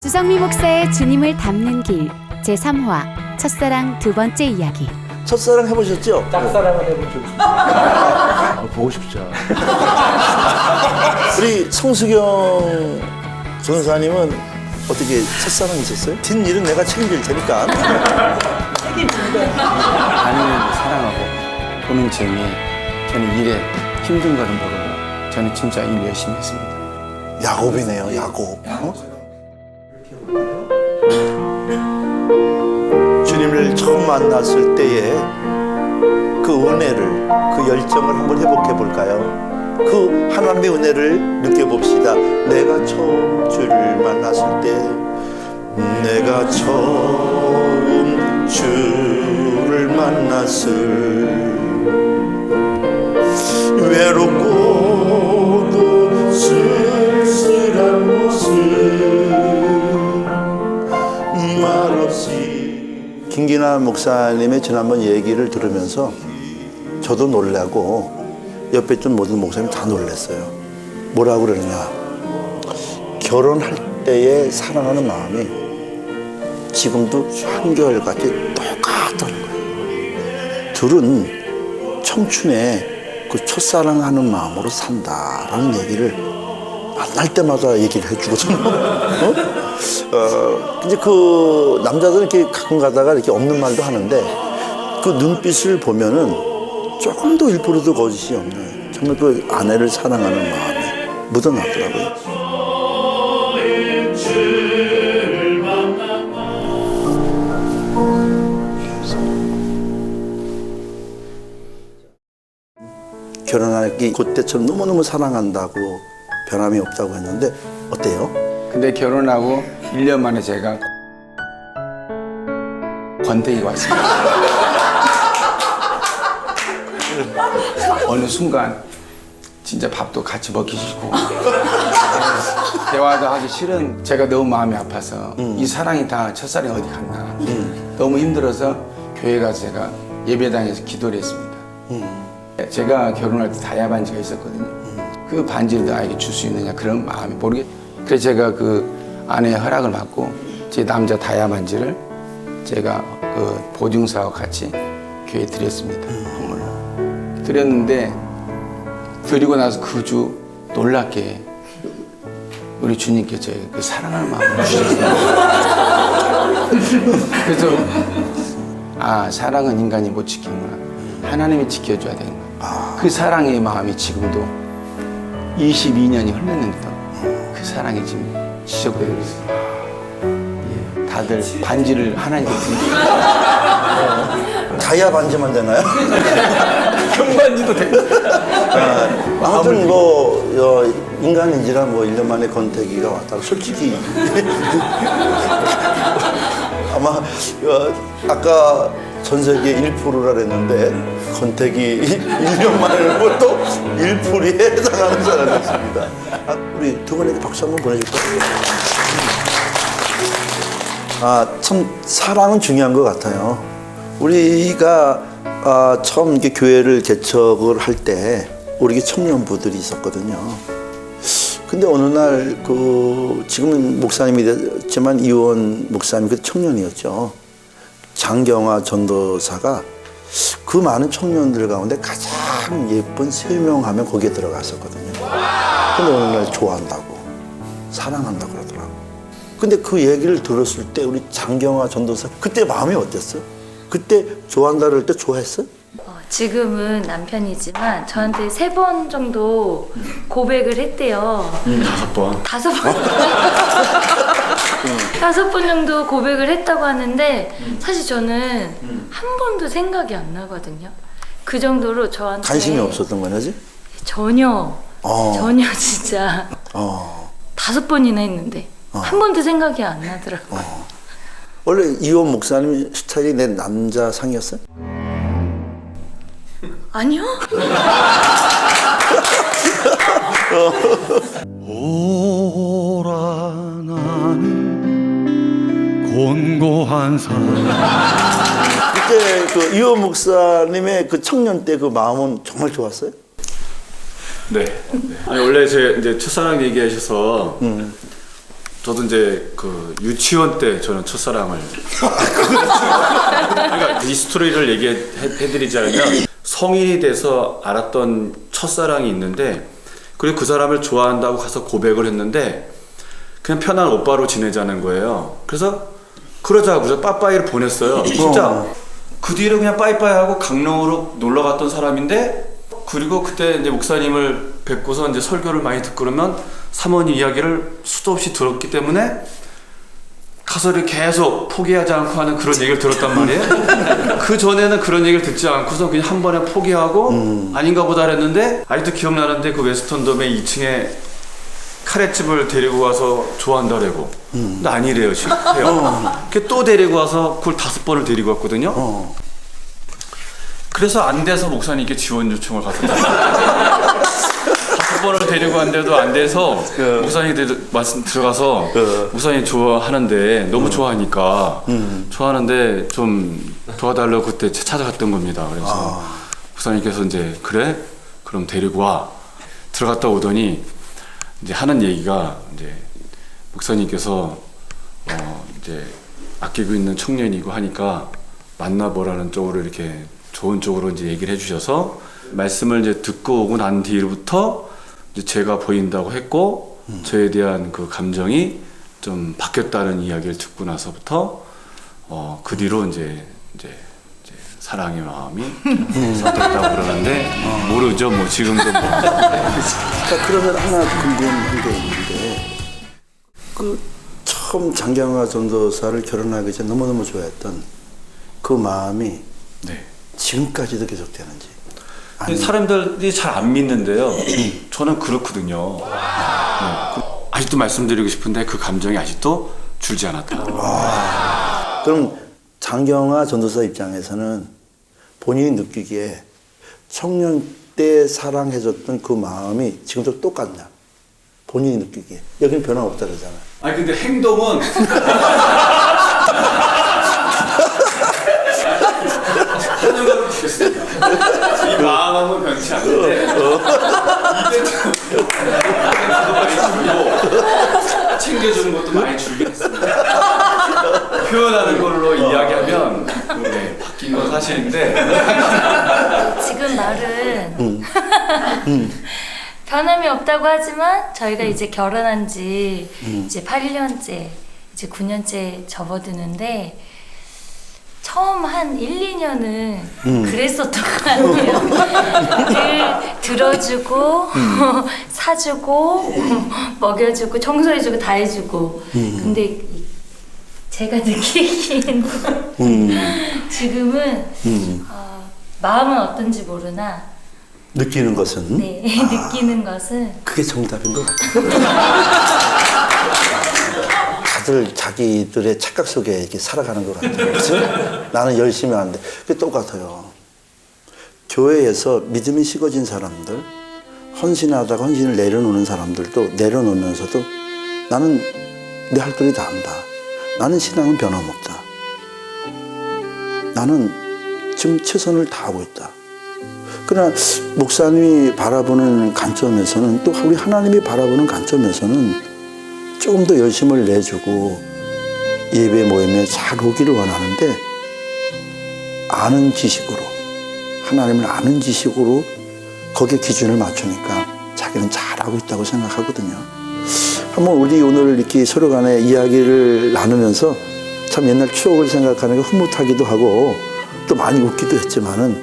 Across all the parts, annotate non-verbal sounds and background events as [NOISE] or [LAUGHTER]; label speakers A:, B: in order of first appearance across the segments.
A: 주성미 목사의 주님을 닮는 길 제3화 첫사랑 두 번째 이야기
B: 첫사랑 해보셨죠?
C: 짝사랑을 해본 적
B: 아, 보고 싶죠. [LAUGHS] 우리 성수경 전사님은 어떻게 첫사랑 있었어요? 뒷 일은 내가 책임질 테니까. [LAUGHS]
D: 아내를 사랑하고 보는 재미에 저는 일에 힘든 거를 모르고 저는 진짜 일 열심히 했습니다.
B: 야곱이네요, 야곱. 어? 주님을 처음 만났을 때의 그 은혜를, 그 열정을 한번 회복해 볼까요? 그 하나님의 은혜를 느껴봅시다. 내가 처음 주를 만났을 때, 내가 처음 주를 만났을 김기나 목사님의 지난번 얘기를 들으면서 저도 놀라고 옆에 있던 모든 목사님 다 놀랐어요 뭐라고 그러느냐 결혼할 때의 사랑하는 마음이 지금도 한결같이 똑같다는 거예요 둘은 청춘에 그 첫사랑하는 마음으로 산다라는 얘기를 만날 때마다 얘기를 해주거든요. [LAUGHS] 어? 어, 이제 그 남자들은 이렇게 가끔 가다가 이렇게 없는 말도 하는데 그 눈빛을 보면은 조금 더 1%도 거짓이 없는 정말 그 아내를 사랑하는 마음이 묻어나더라고요. 결혼하기 그때처럼 너무너무 사랑한다고 변함이 없다고 했는데 어때요?
D: 근데 결혼하고 1년 만에 제가 권태기가 왔습니다. 어느 순간 진짜 밥도 같이 먹기 싫고 대화도 하기 싫은 제가 너무 마음이 아파서 이 사랑이 다 첫사랑이 어디 갔나 너무 힘들어서 교회 가서 제가 예배당에서 기도를 했습니다. 제가 결혼할 때 다이아 반지가 있었거든요. 그 반지를 나에게 줄 수 있느냐 그런 마음이 모르게. 그래서 제가 그 아내의 허락을 받고 제 남자 다이아 반지를 제가 그 보증사와 같이 교회에 드렸습니다. 선물을 드렸는데 드리고 나서 그 주 놀랍게 우리 주님께 저희 그 사랑하는 마음을 주셨어요. 그래서 아 사랑은 인간이 못 지키는구나. 하나님이 지켜줘야 되는 거야. 그 사랑의 마음이 지금도 22년이 흘렀는데도 그 사랑이 지금 지속되고 있어요. 예, 다들 반지를 하나님께 드리고
B: 다이아 반지만 되나요? [LAUGHS]
D: 금반지도 돼.
B: 아무튼 뭐 어, 인간인지라 뭐 1년 만에 권태기가 왔다고 솔직히 [LAUGHS] 아마 어, 아까 전 세계 1%라 그랬는데 권태기 1년 [LAUGHS] 만에 뭐또 1%에 해당하는 사람이었습니다. 아, 우리 두 분에게 박수 한번 보내줄까요? 아, 참 사랑은 중요한 것 같아요. 우리가 아, 처음 이렇게 교회를 개척을 할 때 우리 청년부들이 있었거든요. 근데 어느 날 그 지금은 목사님이 됐지만 이원 목사님 그 청년이었죠. 장경화 전도사가 그 많은 청년들 가운데 가장 예쁜 세 명 하면 거기에 들어갔었거든요. 근데 어느 날 좋아한다고 사랑한다고 그러더라고. 근데 그 얘기를 들었을 때 우리 장경화 전도사 그때 마음이 어땠어? 그때 좋아한다 그럴 때 좋아했어?
E: 어, 지금은 남편이지만 저한테 세 번 정도 고백을 했대요.
C: 다섯 번.
E: 다섯 번. [LAUGHS] 다섯 번 정도 고백을 했다고 하는데 사실 저는 한 번도 생각이 안 나거든요. 그 정도로 저한테
B: 관심이 없었던 거지?
E: 전혀
B: 어.
E: 전혀 진짜
B: 어.
E: 다섯 번이나 했는데 한 번도 생각이 안 나더라고요.
B: 원래 이원 목사님 스타일이 내 남자 상이었어?
E: 아니요? [LAUGHS]
F: 한 사람
B: 그때 그 이원 목사님의 그 청년 때 그 마음은 정말 좋았어요?
C: 네. 아니 원래 제 이제 첫사랑 얘기하셔서 저도 이제 그 유치원 때 저는 첫사랑을 그러니까 이 스토리를 얘기해드리자면 성인이 돼서 알았던 첫사랑이 있는데 그리고 그 사람을 좋아한다고 가서 고백을 했는데 그냥 편한 오빠로 지내자는 거예요. 그래서 그러자고 저 빠빠이를 보냈어요. 진짜 그 뒤로 그냥 빠이빠이 하고 강릉으로 놀러 갔던 사람인데 그리고 그때 이제 목사님을 뵙고서 이제 설교를 많이 듣고 그러면 사모님 이야기를 수도 없이 들었기 때문에 가서를 계속 포기하지 않고 하는 그런 얘기를 들었단 말이에요. [LAUGHS] 그 전에는 그런 얘기를 듣지 않고서 그냥 한 번에 포기하고 아닌가 보다 했는데 아직도 기억나는데 그 웨스턴 돔의 2층에 카레집을 데리고 와서 좋아한다래고. 근데 아니래요 지금. [LAUGHS] 해요. 또 데리고 와서 그걸 다섯 번을 데리고 왔거든요.
B: 어.
C: 그래서 안 돼서 목사님께 지원 요청을 가서 [LAUGHS] 다섯 번을 데리고 왔는데도 안 돼서 목사님 말씀 들어가서 목사님 좋아하는데 너무 좋아하니까 좋아하는데 좀 도와달라고 그때 찾아갔던 겁니다. 그래서 목사님께서 이제 그래? 그럼 데리고 와. 들어갔다 오더니 이제 하는 얘기가 이제 목사님께서 어 이제 아끼고 있는 청년이고 하니까 만나보라는 쪽으로 이렇게 좋은 쪽으로 이제 얘기를 해주셔서 말씀을 이제 듣고 오고 난 뒤로부터 이제 제가 보인다고 했고 저에 대한 그 감정이 좀 바뀌었다는 이야기를 듣고 나서부터 어 그 뒤로 이제, 이제 사랑의 마음이 섞였다고 그러는데 모르죠 뭐 지금도 뭐
B: 자, 그러면 하나 궁금한 게 있는데, 그 처음 장경화 전도사를 결혼하기 전에 너무너무 좋아했던 그 마음이
C: 네.
B: 지금까지도 계속되는지.
C: 근데 사람들이 잘 안 믿는데요. 저는 그렇거든요. 네. 그- 아직도 말씀드리고 싶은데 그 감정이 아직도 줄지 않았다.
B: 그럼 장경화 전도사 입장에서는 본인이 느끼기에 청년 때 사랑해줬던 그 마음이 지금도 똑같냐? 본인이 느끼기에. 여기는 변함없다 그러잖아.
C: 아니 근데 행동은. [LAUGHS] 이 마음은 변치 않는데 이제 좀 많이 줄고 챙겨주는 것도 많이 줄긴 했습니다. 표현하는 걸로 이야기하면 네, 바뀐 건 사실인데. [LAUGHS]
E: 지금 말은 변함이 없다고 하지만 저희가 이제 결혼한 지 이제 8년째, 이제 9년째 접어드는데 처음 한 1, 2년은 그랬었던 것 같아요. 늘 들어주고, [LAUGHS] 사주고, 먹여주고, 청소해주고, 다 해주고. 근데 이- 제가 [LAUGHS] 느끼기에는 지금은 어, 마음은 어떤지 모르나
B: 느끼는 것은
E: 네, [LAUGHS] 느끼는 것은
B: 그게 정답인 것 같아요. [LAUGHS] 다들 자기들의 착각 속에 이렇게 살아가는 것 같아요. 그치? 나는 열심히 하는데. 그게 똑같아요. 교회에서 믿음이 식어진 사람들, 헌신하다가 헌신을 내려놓는 사람들도 내려놓으면서도 나는 내할 도리 다 한다. 나는 신앙은 변함없다. 나는 지금 최선을 다하고 있다. 그러나 목사님이 바라보는 관점에서는 또 우리 하나님이 바라보는 관점에서는 조금 더 열심을 내주고 예배 모임에 잘 오기를 원하는데 아는 지식으로 하나님을 아는 지식으로 거기에 기준을 맞추니까 자기는 잘하고 있다고 생각하거든요. 한번 우리 오늘 이렇게 서로 간에 이야기를 나누면서 참 옛날 추억을 생각하는 게 흐뭇하기도 하고 또 많이 웃기도 했지만은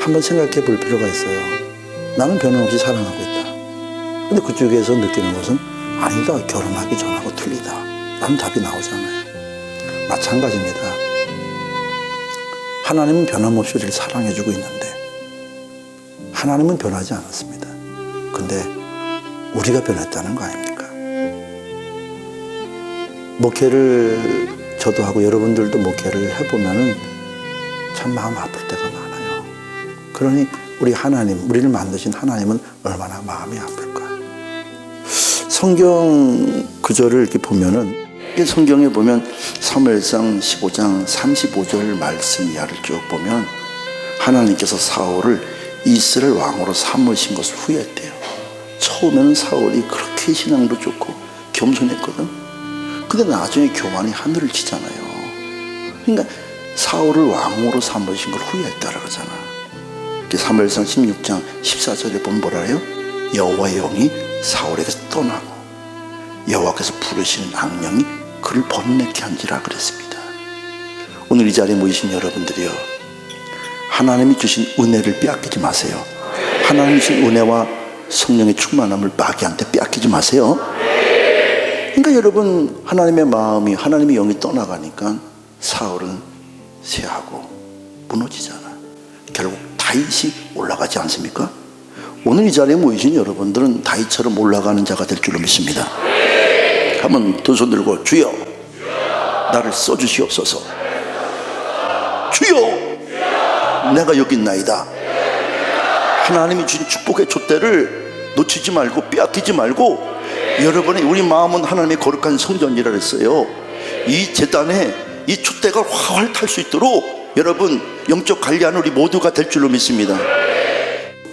B: 한번 생각해 볼 필요가 있어요. 나는 변함없이 사랑하고 있다. 근데 그쪽에서 느끼는 것은 아니다. 결혼하기 전하고 틀리다. 라는 답이 나오잖아요. 마찬가지입니다. 하나님은 변함없이 우리를 사랑해주고 있는데 하나님은 변하지 않았습니다. 근데 우리가 변했다는 거 아닙니까? 목회를 저도 하고 여러분들도 목회를 해보면은 참 마음 아플 때가 많아요. 그러니 우리 하나님, 우리를 만드신 하나님은 얼마나 마음이 아플까. 성경 구절을 이렇게 보면은 이 성경에 보면 사무엘상 15장 35절 말씀 이하를 쭉 보면 하나님께서 사울을 이스라엘 왕으로 삼으신 것을 후회했대요. 처음에는 사울이 그렇게 신앙도 좋고 겸손했거든. 근데 나중에 교만이 하늘을 치잖아요. 그러니까 사울을 왕으로 삼으신 걸 후회했다라 그러잖아. 사무엘상 16장 14절에 보면 뭐라 해요? 여호와의 영이 사울에게서 떠나고 여호와께서 부르시는 악령이 그를 번뇌케 한지라 그랬습니다. 오늘 이 자리에 모이신 여러분들이요. 하나님이 주신 은혜를 빼앗기지 마세요. 하나님이 주신 은혜와 성령의 충만함을 마귀한테 빼앗기지 마세요. 그러니까 여러분 하나님의 마음이 하나님의 영이 떠나가니까 사울은 쇠하고 무너지잖아. 결국 다윗이 올라가지 않습니까? 오늘 이 자리에 모이신 여러분들은 다윗처럼 올라가는 자가 될 줄로 믿습니다. 한번 두 손 들고 주여 나를 써주시옵소서. 주여 내가 여기 있나이다. 하나님이 주신 축복의 촛대를 놓치지 말고 빼앗기지 말고 여러분의 우리 마음은 하나님의 거룩한 성전이라 그랬어요. 이 재단에 이 촛대가 활활 탈 수 있도록 여러분 영적 관리하는 우리 모두가 될 줄로 믿습니다.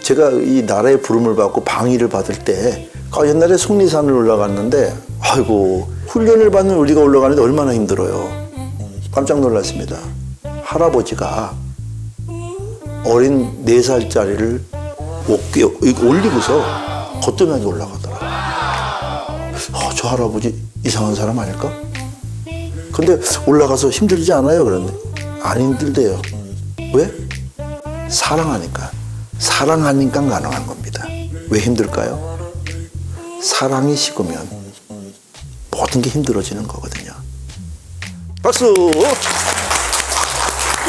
B: 제가 이 나라의 부름을 받고 방위를 받을 때 아, 옛날에 속리산을 올라갔는데 아이고 훈련을 받는 우리가 올라가는데 얼마나 힘들어요. 깜짝 놀랐습니다. 할아버지가 어린 네살짜리를 올리고서 거뜬하게 올라가더라 아, 저 할아버지 이상한 사람 아닐까? 근데 올라가서 힘들지 않아요? 그런데 안 힘들대요. 왜? 사랑하니까. 사랑하니까 가능한 겁니다. 왜 힘들까요? 사랑이 식으면 모든 게 힘들어지는 거거든요. 박수!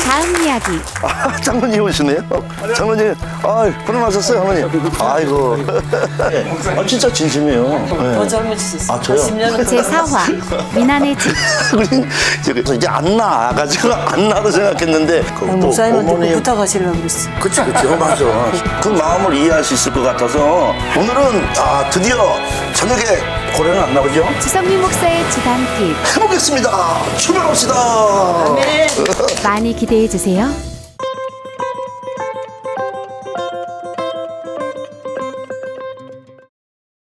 A: 다음 이야기
B: 아, 장로님 오시네요. 장로님, 아, 불안하셨어요, 장로님. 아이고. 아, 진짜 진심이에요. 네.
G: 더 젊어지셨어요.
B: 아, 저요?
G: 10년은
A: 제4화 미난의 집 [LAUGHS]
B: 우린 저기서 이제 안 나. 가지고 [LAUGHS] 안 나도 생각했는데. 그또
G: 목사님한테 꼭
B: 어머니-
G: 부탁하시려고 그랬어.
B: 그치, 그치. 어, 맞아. 그 마음을 이해할 수 있을 것 같아서 오늘은 아, 드디어 저녁에 고래는 안 나오죠?
A: 지성민 목사의 지단길
B: 해보겠습니다. 출발합시다.
A: 많이 기대해 주세요.